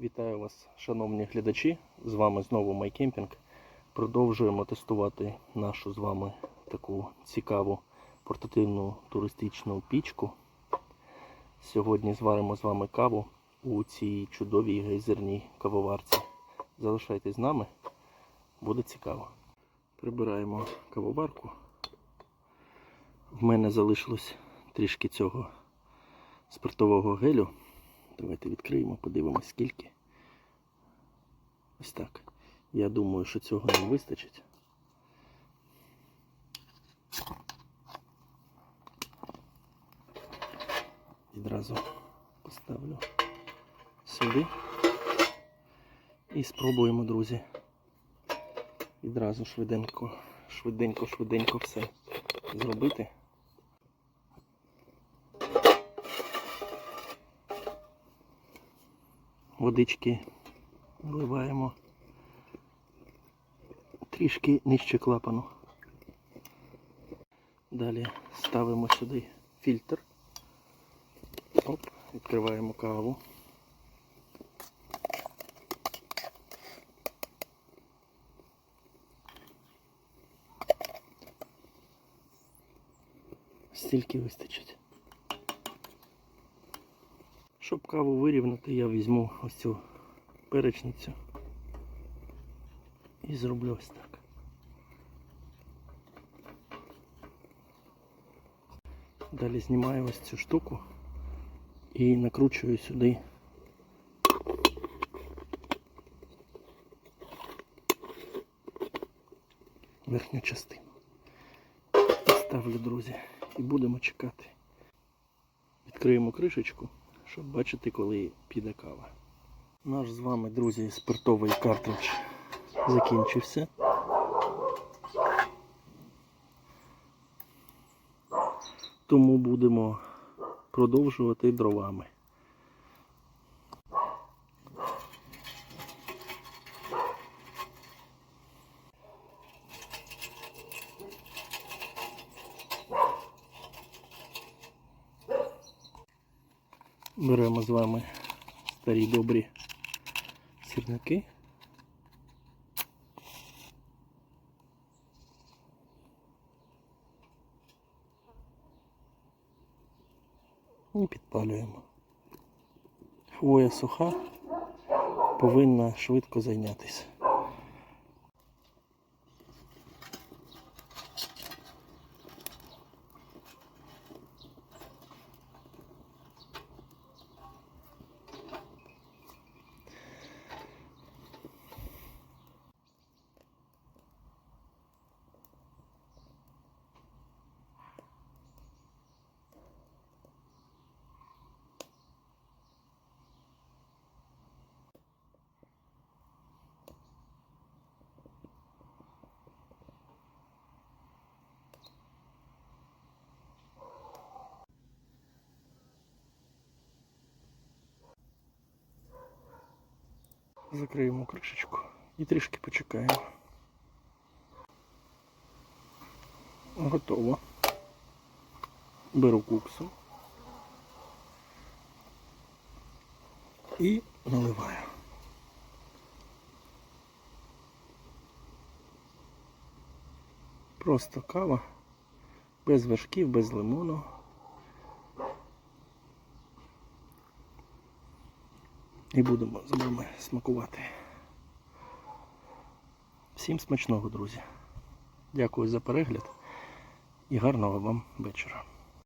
Вітаю вас, шановні глядачі. З вами знову MyCamping. Продовжуємо тестувати нашу з вами таку цікаву портативну туристичну пічку. Сьогодні зваримо з вами каву у цій чудовій гейзерній кавоварці. Залишайтесь з нами, буде цікаво. Прибираємо кавоварку. В мене залишилось трішки цього спиртового гелю. Давайте відкриємо, подивимось скільки. Ось так. Я думаю, що цього нам вистачить. Відразу поставлю сюди. І спробуємо, друзі. Відразу швиденько, швиденько, швиденько все зробити. Водички вливаємо трішки нижче клапану. Далі ставимо сюди фільтр. Оп, відкриваємо каву. Стільки вистачить. Щоб каву вирівняти, я візьму ось цю перечницю і зроблю ось так. Далі знімаю ось цю штуку і накручую сюди верхню частину. Ставлю, друзі, і будемо чекати. Відкриємо кришечку, щоб бачити, коли піде кава. Наш з вами, друзі, спиртовий картридж закінчився. Тому будемо продовжувати дровами. Беремо з вами старі добрі сірники. І підпалюємо. Хвоя суха, повинна швидко зайнятися. Закриємо кришечку і трішки почекаємо. Готово. Беру куксу і наливаю. Просто кава, без вершків, без лимону. І будемо з вами смакувати. Всім смачного, друзі. Дякую за перегляд і гарного вам вечора.